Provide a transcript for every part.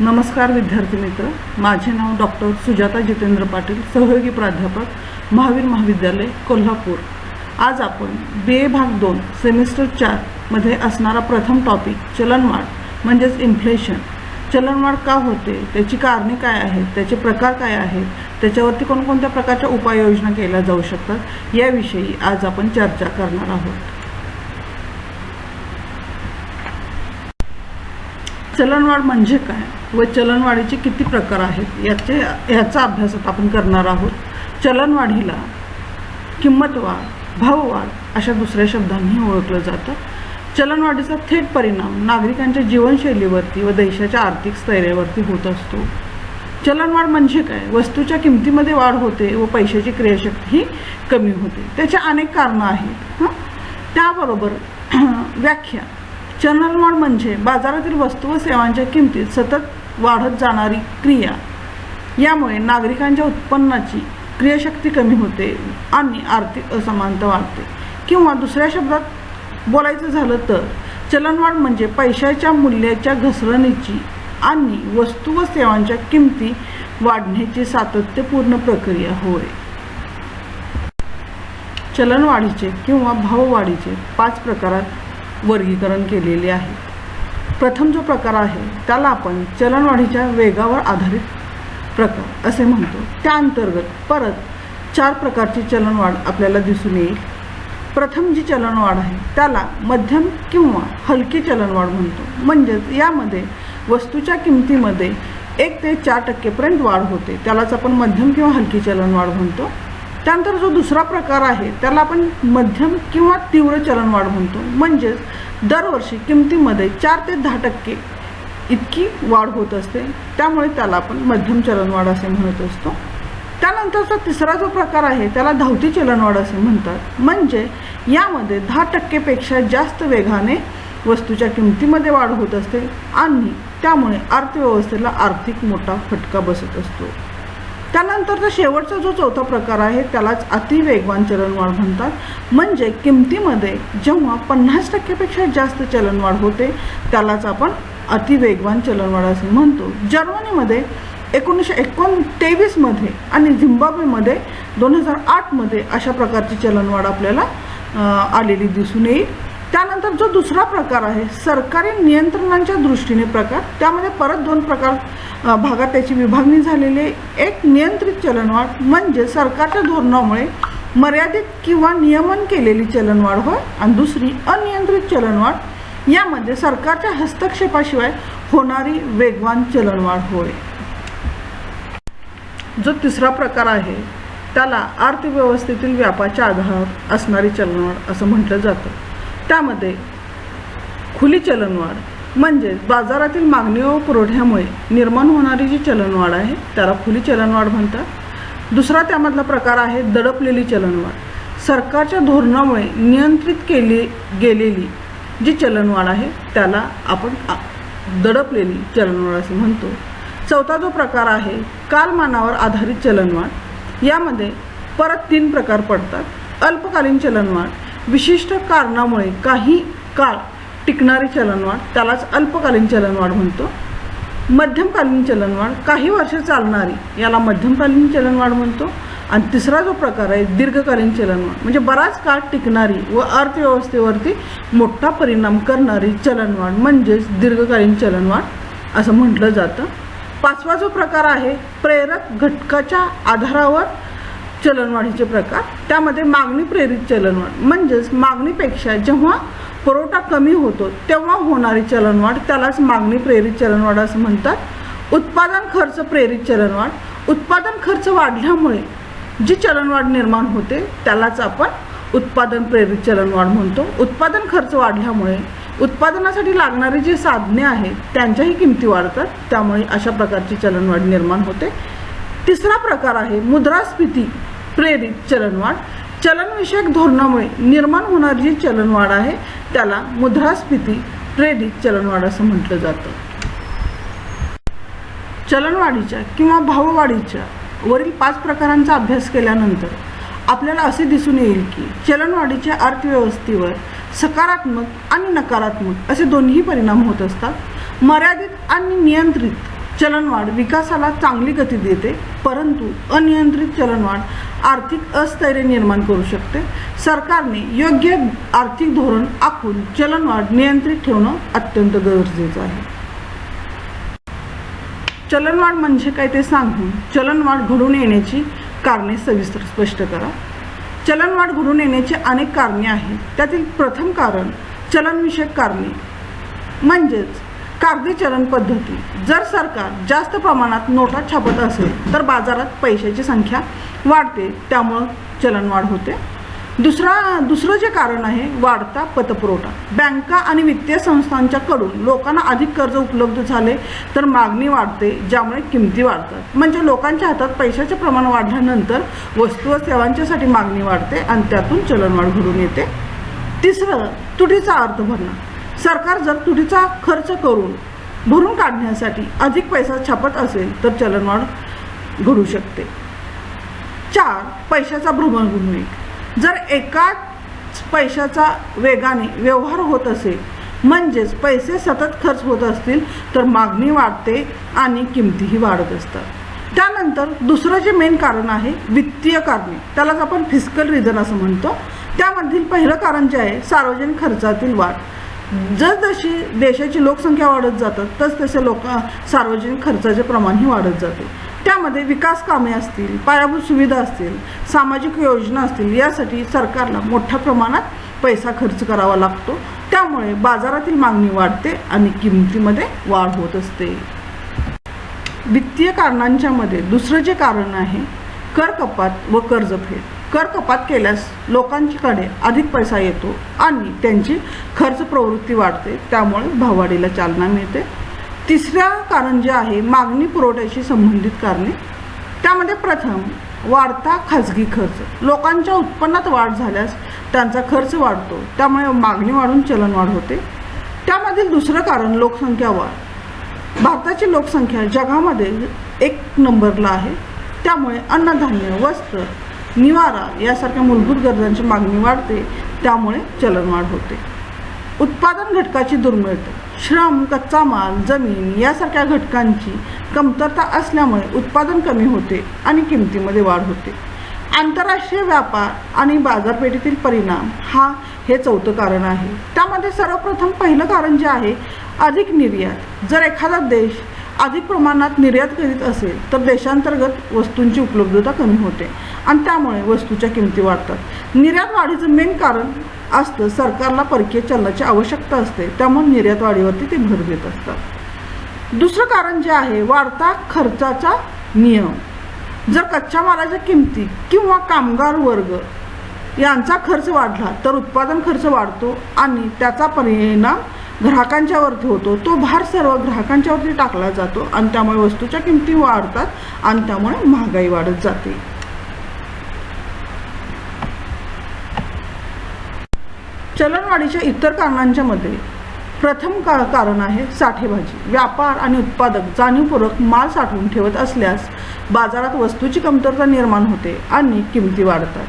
नमस्कार विद्यार्थी मित्र. माझे नाव डॉक्टर सुजाता जितेंद्र पाटील सहयोगी प्राध्यापक महावीर महाविद्यालय कोल्हापूर. आज आपण बी ए भाग दोन सेमिस्टर चारमध्ये असणारा प्रथम टॉपिक चलनवाढ म्हणजेच इन्फ्लेशन चलनवाढ का होते? त्याची कारणे काय आहेत? त्याचे प्रकार काय आहेत? त्याच्यावरती कोणकोणत्या प्रकारच्या उपाययोजना केल्या जाऊ शकतात? याविषयी आज आपण चर्चा करणार आहोत. चलनवाढ म्हणजे काय? व चलनवाढीचे किती प्रकार आहेत याचे ह्याचा अभ्यास आता आपण करणार आहोत. चलनवाढीला किंमतवाढ भाववाढ अशा दुसऱ्या शब्दांनी ओळखलं जातं. चलनवाढीचा थेट परिणाम नागरिकांच्या जीवनशैलीवरती व देशाच्या आर्थिक स्थैर्यावरती होत असतो. चलनवाढ म्हणजे काय? वस्तूच्या किमतीमध्ये वाढ होते व पैशाची क्रियाशक्ती ही कमी होते. त्याचे अनेक कारणं आहेत. हं? त्याबरोबर व्याख्या. चलनवाढ म्हणजे बाजारातील वस्तू व सेवांच्या किमतीत सतत वाढत जाणारी क्रिया. यामुळे नागरिकांच्या उत्पन्नाची क्रियाशक्ती कमी होते आणि आर्थिक असमानता वाढते. किंवा दुसऱ्या शब्दात बोलायचं झालं तर चलनवाढ म्हणजे पैशाच्या मूल्याच्या घसरणीची आणि वस्तू व सेवांच्या किमती वाढण्याची सातत्यपूर्ण प्रक्रिया होय. चलनवाढीचे किंवा भाववाढीचे पाच प्रकारात वर्गीकरण केलेले आहे. प्रथम जो प्रकार आहे त्याला आपण चलनवाढीच्या वेगावर आधारित प्रकार असे म्हणतो. त्या अंतर्गत परत चार प्रकारची चलनवाढ आपल्याला दिसून येईल. प्रथम जी चलनवाढ आहे त्याला मध्यम किंवा हलकी चलनवाढ म्हणतो. म्हणजेच यामध्ये वस्तूच्या किमतीमध्ये एक ते चार टक्केपर्यंत वाढ होते. त्यालाच आपण मध्यम किंवा हलकी चलनवाढ म्हणतो. त्यानंतर जो दुसरा प्रकार आहे त्याला आपण मध्यम किंवा तीव्र चलनवाढ म्हणतो. म्हणजेच दरवर्षी किमतीमध्ये चार ते दहा टक्के इतकी वाढ होत असते. त्यामुळे त्याला आपण मध्यम चलनवाढ असे म्हणत असतो. त्यानंतरचा तिसरा जो प्रकार आहे त्याला धावती चलनवाढ असे म्हणतात. म्हणजे यामध्ये दहा टक्केपेक्षा जास्त वेगाने वस्तूच्या किमतीमध्ये वाढ होत असते आणि त्यामुळे अर्थव्यवस्थेला आर्थिक मोठा फटका बसत असतो. त्यानंतरचा शेवटचा जो चौथा प्रकार आहे त्यालाच अतिवेगवान चलनवाढ म्हणतात. म्हणजे किमतीमध्ये जेव्हा पन्नास टक्केपेक्षा जास्त चलनवाढ होते त्यालाच आपण अतिवेगवान चलनवाढ असे म्हणतो. जर्मनीमध्ये एकोणीसशे एकोण तेवीसमध्ये आणि झिम्बाब्वेमध्ये दोन हजार आठमध्ये अशा प्रकारची चलनवाढ आपल्याला आलेली दिसून येईल. त्यानंतर जो दुसरा प्रकार आहे सरकारी नियंत्रणांच्या दृष्टीने प्रकार त्यामध्ये परत दोन प्रकार भागात त्याची विभागणी झालेली एक नियंत्रित चलनवाढ म्हणजे सरकारच्या धोरणामुळे मर्यादित किंवा नियमन केलेली चलनवाढ होय आणि दुसरी अनियंत्रित चलनवाढ यामध्ये सरकारच्या हस्तक्षेपाशिवाय होणारी वेगवान चलनवाढ होय. जो तिसरा प्रकार आहे त्याला अर्थव्यवस्थेतील व्यापाच्या आधारावर असणारी चलनवाढ असं म्हटलं जातं. त्यामध्ये खुली चलनवाढ म्हणजेच बाजारातील मागणी व पुरवठ्यामुळे निर्माण होणारी जी चलनवाढ आहे त्याला खुली चलनवाढ म्हणतात. दुसरा त्यामधला प्रकार आहे दडपलेली चलनवाढ. सरकारच्या धोरणामुळे नियंत्रित केली गेलेली जी चलनवाढ आहे त्याला आपण दडपलेली चलनवाढ असे म्हणतो. चौथा जो प्रकार आहे कालमानावर आधारित चलनवाढ. यामध्ये परत तीन प्रकार पडतात. अल्पकालीन चलनवाढ विशिष्ट कारणामुळे काही काळ टिकणारी चलनवाढ त्यालाच अल्पकालीन चलनवाढ म्हणतो. मध्यमकालीन चलनवाढ काही वर्ष चालणारी याला मध्यमकालीन चलनवाढ म्हणतो. आणि तिसरा जो प्रकार आहे दीर्घकालीन चलनवाढ. म्हणजे बराच काळ टिकणारी व अर्थव्यवस्थेवरती मोठा परिणाम करणारी चलनवाढ म्हणजेच दीर्घकालीन चलनवाढ असं म्हटलं जातं. पाचवा जो प्रकार आहे प्रेरक घटकाच्या आधारावर चलनवाढीचे प्रकार त्यामध्ये मागणी प्रेरित चलनवाढ. म्हणजेच मागणीपेक्षा जेव्हा पुरवठा कमी होतो तेव्हा होणारी चलनवाढ त्यालाच मागणी प्रेरित चलनवाढ असं म्हणतात. उत्पादन खर्च प्रेरित चलनवाढ. उत्पादन खर्च वाढल्यामुळे जी चलनवाढ निर्माण होते त्यालाच आपण उत्पादन प्रेरित चलनवाढ म्हणतो. उत्पादन खर्च वाढल्यामुळे उत्पादनासाठी लागणारी जी साधने आहेत त्यांच्याही किमती वाढतात. त्यामुळे अशा प्रकारची चलनवाढ निर्माण होते. तिसरा प्रकार आहे मुद्रास्फीती. प्रेरित चलनवाढ. चलनविषयक धोरणामुळे निर्माण होणारी जी चलनवाढ आहे त्याला मुद्रास्फीती प्रेरित चलनवाढ असं म्हटलं जातं. चलनवाढीच्या किंवा भाववाढीच्या वरील पाच प्रकारांचा अभ्यास केल्यानंतर आपल्याला असे दिसून येईल की चलनवाढीच्या अर्थव्यवस्थेवर सकारात्मक आणि नकारात्मक असे दोन्ही परिणाम होत असतात. मर्यादित आणि नियंत्रित चलनवाढ विकासाला चांगली गती देते परंतु अनियंत्रित चलनवाढ आर्थिक अस्थैर्य निर्माण करू शकते. सरकारने योग्य आर्थिक धोरण आखून चलनवाढ नियंत्रित ठेवणं अत्यंत गरजेचं आहे. चलनवाढ म्हणजे काय ते सांगून चलनवाढ घडून येण्याची कारणे सविस्तर स्पष्ट करा. चलनवाढ घडून येण्याची अनेक कारणे आहेत. त्यातील प्रथम कारण चलनविषयक कारणे. म्हणजेच कागदी चलन पद्धती. जर सरकार जास्त प्रमाणात नोटा छापत असेल तर बाजारात पैशाची संख्या वाढते. त्यामुळं चलनवाढ होते. दुसरा दुसरं जे कारण आहे वाढता पतपुरवठा. बँका आणि वित्तीय संस्थांच्याकडून लोकांना अधिक कर्ज उपलब्ध झाले तर मागणी वाढते ज्यामुळे किमती वाढतात. म्हणजे लोकांच्या हातात पैशाचे प्रमाण वाढल्यानंतर वस्तू व सेवांच्यासाठी मागणी वाढते आणि त्यातून चलनवाढ घडून येते. तिसरं तुटीचा अर्थ भरणा. सरकार जर तुटीचा खर्च करून भरून काढण्यासाठी अधिक पैसा छापत असेल तर चलनवाढ घडू शकते. चार पैशाचा भ्रमणभूमी जर एकाच पैशाचा वेगाने व्यवहार होत असेल म्हणजेच पैसे सतत खर्च होत असतील तर मागणी वाढते आणि किमतीही वाढत असतात. त्यानंतर दुसरं जे मेन कारण आहे वित्तीय कारणे. त्यालाच आपण फिजिकल रिझन असं म्हणतो. त्यामधील पहिलं कारण जे आहे सार्वजनिक खर्चातील वाढ. जसजशी देशाची लोकसंख्या वाढत जातात तसतसे लोक सार्वजनिक खर्चाचे प्रमाणही वाढत जाते. त्यामध्ये विकास कामे असतील पायाभूत सुविधा असतील सामाजिक योजना असतील यासाठी सरकारला मोठ्या प्रमाणात पैसा खर्च करावा लागतो. त्यामुळे बाजारातील मागणी वाढते आणि किमतीमध्ये वाढ होत असते. वित्तीय कारणांच्यामध्ये दुसरं जे कारण आहे कर कपात व कर्जफेड. कर कपात केल्यास लोकांच्याकडे अधिक पैसा येतो आणि त्यांची खर्च प्रवृत्ती वाढते त्यामुळे भाववाढीला चालना मिळते. तिसऱ्या कारण जे आहे मागणी पुरवठ्याशी संबंधित कारणे. त्यामध्ये प्रथम वाढता खाजगी खर्च. लोकांच्या उत्पन्नात वाढ झाल्यास त्यांचा खर्च वाढतो त्यामुळे मागणी वाढून चलनवाढ होते. त्यामधील दुसरं कारण लोकसंख्या वाढ. भारताची लोकसंख्या जगामध्ये एक नंबरला आहे. त्यामुळे अन्नधान्य वस्त्र निवारा यासारख्या मूलभूत गरजांची मागणी वाढते त्यामुळे चलनवाढ होते. उत्पादन घटकाची दुर्मिळता श्रम कच्चा माल जमीन यासारख्या घटकांची कमतरता असल्यामुळे उत्पादन कमी होते आणि किमतीमध्ये वाढ होते. आंतरराष्ट्रीय व्यापार आणि बाजारपेठेतील परिणाम हा हे चौथं कारण आहे. त्यामध्ये सर्वप्रथम पहिलं कारण जे आहे अधिक निर्यात. जर एखादा देश अधिक प्रमाणात निर्यात करीत असेल तर देशांतर्गत वस्तूंची उपलब्धता कमी होते आणि त्यामुळे वस्तूच्या किमती वाढतात. निर्यात वाढीचं मेन कारण असतं सरकारला परकीय चलनाची आवश्यकता असते त्यामुळे निर्यात वाढीवरती ते भर देत असतात. दुसरं कारण जे आहे वाढता खर्चाचा नियम. जर कच्च्या मालाच्या किमती किंवा कामगार वर्ग यांचा खर्च वाढला तर उत्पादन खर्च वाढतो आणि त्याचा परिणाम ग्राहकांच्यावरती होतो. तो भार सर्व ग्राहकांच्यावरती टाकला जातो आणि त्यामुळे वस्तूच्या किमती वाढतात आणि त्यामुळे महागाई वाढत जाते. चलनवाढीच्या इतर कारणांच्या मध्ये प्रथम का कारण आहे साठेबाजी व्यापार आणि उत्पादक जाणीवपूर्वक माल साठवून ठेवत असल्यास बाजारात वस्तूची कमतरता निर्माण होते आणि किमती वाढतात.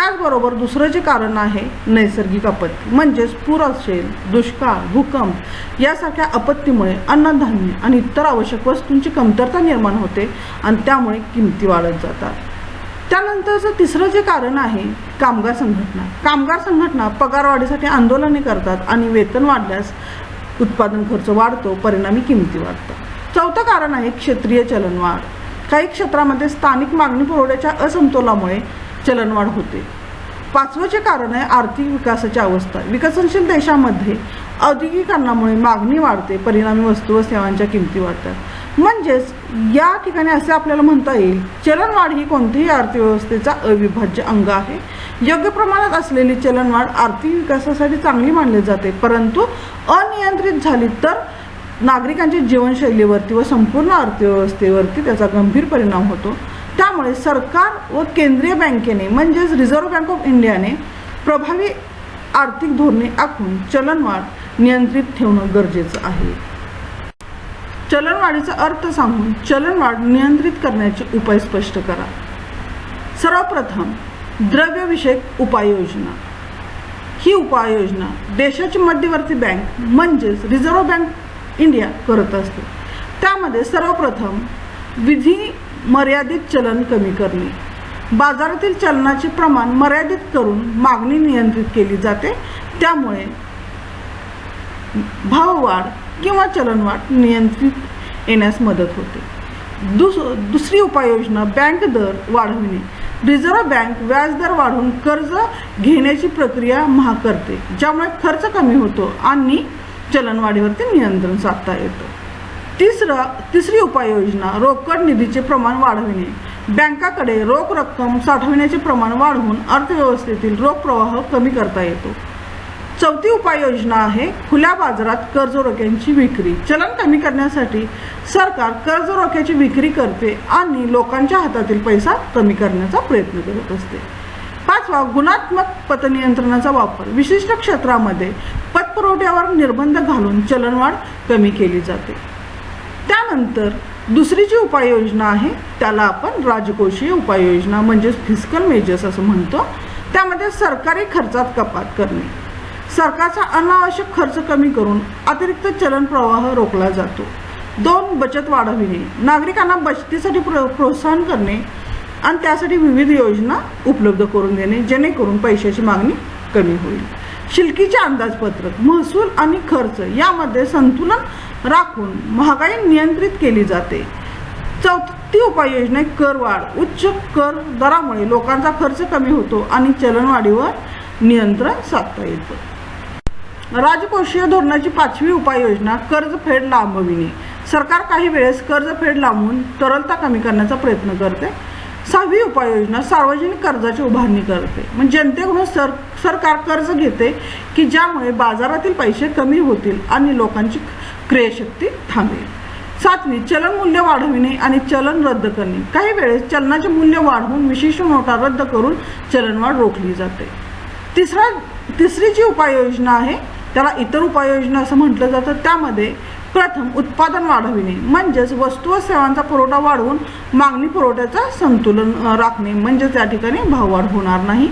त्याचबरोबर दुसरं जे कारण आहे नैसर्गिक आपत्ती म्हणजेच पूर असेल दुष्काळ भूकंप यासारख्या आपत्तीमुळे अन्नधान्य आणि इतर आवश्यक वस्तूंची कमतरता निर्माण होते आणि त्यामुळे किमती वाढत जातात. त्यानंतरचं तिसरं जे कारण आहे कामगार संघटना. कामगार संघटना पगारवाढीसाठी आंदोलने करतात आणि वेतन वाढल्यास उत्पादन खर्च वाढतो परिणामी किमती वाढतात. चौथं कारण आहे क्षेत्रीय चलनवाढ. काही क्षेत्रामध्ये स्थानिक मागणी पुरवठ्याच्या असमतोलामुळे चलनवाढ होते. पाचवं कारण आहे आर्थिक विकासाची अवस्था. विकसनशील देशामध्ये औद्योगिकरणामुळे मागणी वाढते परिणामी वस्तू व सेवांच्या किमती वाढतात. म्हणजेच या ठिकाणी असे आपल्याला म्हणता येईल चलनवाढ ही कोणत्याही अर्थव्यवस्थेचा अविभाज्य अंग आहे. योग्य प्रमाणात असलेली चलनवाढ आर्थिक विकासासाठी चांगली मानली जाते परंतु अनियंत्रित झाली तर नागरिकांच्या जीवनशैलीवरती व संपूर्ण अर्थव्यवस्थेवरती त्याचा गंभीर परिणाम होतो. त्यामुळे सरकार व केंद्रीय बँकेने म्हणजेच रिझर्व्ह बँक ऑफ इंडियाने प्रभावी आर्थिक धोरणे आखून चलनवाढ नियंत्रित ठेवणं गरजेचं आहे. चलनवाढीचा अर्थ सांगून चलनवाढ नियंत्रित करण्याचे उपाय स्पष्ट करा. सर्वप्रथम द्रव्यविषयक उपाययोजना. ही उपाययोजना देशाची मध्यवर्ती बँक म्हणजेच रिझर्व्ह बँक इंडिया करत असते. त्यामध्ये सर्वप्रथम विधी मर्यादित चलन कमी करणे. बाजारातील चलनाचे प्रमाण मर्यादित करून मागणी नियंत्रित केली जाते. त्यामुळे भाववाढ किंवा चलनवाढ नियंत्रित येण्यास मदत होते. दुस दुसरी उपाययोजना बँक दर वाढविणे. रिझर्व्ह बँक व्याजदर वाढवून कर्ज घेण्याची प्रक्रिया महाग करते ज्यामुळे खर्च कमी होतो आणि चलनवाढीवरती नियंत्रण साधता येतं. तिसरं तिसरी उपाययोजना रोकड निधीचे प्रमाण वाढविणे. बँकाकडे रोख रक्कम साठविण्याचे प्रमाण वाढवून अर्थव्यवस्थेतील रोख प्रवाह कमी करता येतो. चौथी उपाययोजना आहे खुल्या बाजारात कर्जरोख्यांची विक्री. चलन कमी करण्यासाठी सरकार कर्ज रोख्याची विक्री करते आणि लोकांच्या हातातील पैसा कमी करण्याचा प्रयत्न करत असते. पाचवा गुणात्मक पतनियंत्रणाचा वापर. विशिष्ट क्षेत्रामध्ये पतपुरवठ्यावर निर्बंध घालून चलनवाढ कमी केली जाते. त्यानंतर दुसरी जी उपाययोजना आहे त्याला आपण राजकोषीय उपाययोजना म्हणजेच फिजिकल मेजर्स असं म्हणतो. त्यामध्ये सरकारी खर्चात कपात करणे. सरकारचा अनावश्यक खर्च कमी करून अतिरिक्त चलन प्रवाह रोखला जातो. दोन बचत वाढविणे. नागरिकांना बचतीसाठी प्रो प्रोत्साहन करणे आणि त्यासाठी विविध योजना उपलब्ध करून देणे जेणेकरून पैशाची मागणी कमी होईल. शिल्कीचे अंदाजपत्रक महसूल आणि खर्च यामध्ये संतुलन राखून महागाई नियंत्रित केली जाते. चौथी उपाययोजना कर करवाढ उच्च कर दरामुळे लोकांचा खर्च कमी होतो आणि चलनवाढीवर नियंत्रण साधता येतं. राजकोषीय धोरणाची पाचवी उपाययोजना कर्जफेड लांबविणे. सरकार काही वेळेस कर्जफेड लांबून तरलता कमी करण्याचा प्रयत्न करते. सहावी उपाययोजना सार्वजनिक कर्जाची उभारणी करते. म्हणजे जनतेकडून सर सरकार कर्ज घेते की ज्यामुळे बाजारातील पैसे कमी होतील आणि लोकांची क्रयशक्ती थांबेल. सातवी चलन मूल्य वाढविणे आणि चलन रद्द करणे. काही वेळेस चलनाचे मूल्य वाढवून विशिष्ट नोटा रद्द करून चलनवाढ रोखली जाते. तिसरा तिसरी जी उपाययोजना आहे त्याला इतर उपाययोजना असं म्हटलं जातं. त्यामध्ये प्रथम उत्पादन वाढविणे म्हणजेच वस्तू व सेवांचा पुरवठा वाढवून मागणी पुरवठ्याचा संतुलन राखणे. म्हणजेच त्या ठिकाणी भाववाढ होणार नाही.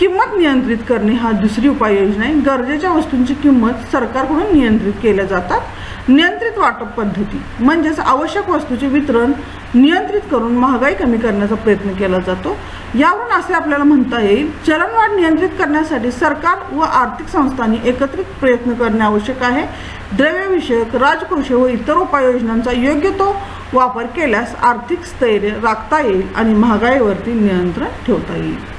किंमत नियंत्रित करणे हा दुसरी उपाययोजना आहे. गरजेच्या वस्तूंची किंमत सरकारकडून नियंत्रित केल्या जातात. नियंत्रित वाटप पद्धती म्हणजेच आवश्यक वस्तूचे वितरण नियंत्रित करून महागाई कमी करण्याचा प्रयत्न केला जातो. यावरून असे आपल्याला म्हणता येईल चलनवाढ नियंत्रित करण्यासाठी सरकार व आर्थिक संस्थांनी एकत्रित प्रयत्न करणे आवश्यक आहे. द्रव्यविषयक राजकोष व इतर उपाययोजनांचा योग्य तो वापर केल्यास आर्थिक स्थैर्य राखता येईल आणि महागाईवरती नियंत्रण ठेवता येईल.